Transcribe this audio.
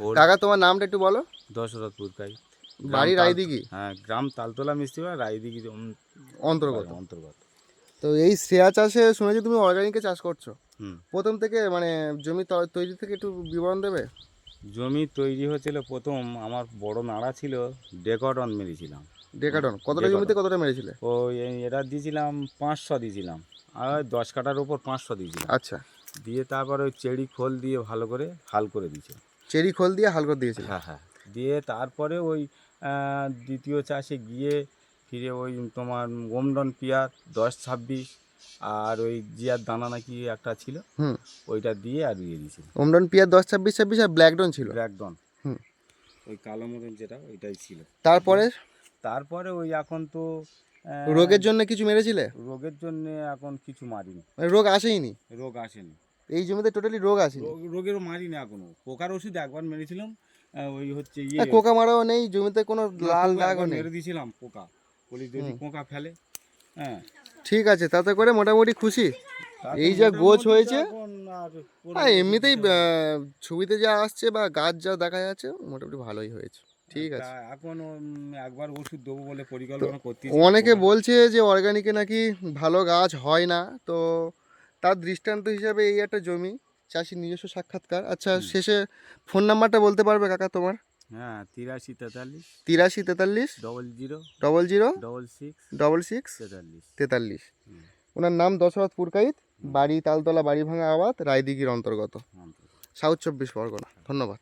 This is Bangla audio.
কাকা তোমার নামটা একটু বলো। দশরথপুর কাই বাড়ি রায়দিঘি? হ্যাঁ গ্রাম তালতলা মিস্ত্রি বা রায়দিঘি অন্তর্গত। অন্তর্গত। তো এই শ্রেয়া চাষে শুনেছি তুমি অর্গানিকে চাষ করছ। হুম। প্রথম থেকে মানে জমি তৈরি থেকে একটু বিবরণ দেবে? জমি তৈরি হয়েছিল প্রথম আমার বড় নাড়া ছিল ডেকডন মেরেছিলাম। ডেকাডন কতটা জমিতে কতটা মেরেছিলে? ও এটা দিয়েছিলাম পাঁচশো দিয়েছিলাম আর ওই দশ কাটার উপর পাঁচশো দিয়েছিলাম। আচ্ছা। দিয়ে তারপর ওই চেড়ি খোল দিয়ে ভালো করে হাল করে দিয়েছে। চেরি খোল দিয়ে হাল করে দিয়েছিলে হ্যাঁ হ্যাঁ। দিয়ে তারপরে ওই দ্বিতীয় চাষে গিয়ে ফিরে ওই তোমার গোমডন পিয়ার দশ ছাব্বিশ আর ওই জিয়ার দানা নাকি একটা ছিল হুম। ওইটা দিয়ে আর দিয়ে দিয়েছিল ওমডন পিয়ার দশ ছাব্বিশ ছাব্বিশ আর ব্ল্যাকডন ছিল। ব্ল্যাকডন হুম। ওই কালো মতন যেটা ওইটাই ছিল। তারপরে? তারপরে ওই এখন তো রোগের জন্য কিছু মেরেছিলে? রোগের জন্য এখন কিছু মারিনি। মানে রোগ আসেইনি? রোগ আসেনি। এই জমিতে টোটালি রোগ রোগ রোগেরও মারিনি এখনও। পোকার ওষুধ একবার মেরেছিলাম ওই হচ্ছে ইয়ে কোকা মারাও নেই জমিতে কোনো লাল পোকা দাগও নেই। মেরে দিয়েছিলাম পোকা। বলি যদি পোকা ফেলে হ্যাঁ। ঠিক আছে তাতে করে মোটামুটি খুশি। এই যা গোছ হয়েছে, হ্যাঁ এমনিতেই না। ছবিতে যা আসছে বা গাছ যা দেখা যাচ্ছে মোটামুটি ভালোই হয়েছে। ঠিক আছে। এখন একবার ওষুধ দেবো বলে পরিকল্পনা করতে অনেকে বলছে যে অর্গানিকে নাকি ভালো গাছ হয় না তো তার দৃষ্টান্ত হিসাবে এই একটা জমি চাষির নিজস্ব সাক্ষাৎকার। আচ্ছা শেষে ফোন নাম্বারটা বলতে পারবে কাকা তোমার? হ্যাঁ তিরাশি তেতাল্লিশ। তিরাশি তেতাল্লিশ। Double zero. Double zero. Double six. Double six. তেতাল্লিশ। তেতাল্লিশ। ওনার নাম দশরথ পুরকাইত। বাড়ি তালতলা বাড়ি ভাঙা আবাদ রায়দিঘির অন্তর্গত। সাউথ চব্বিশ পরগনা। ধন্যবাদ।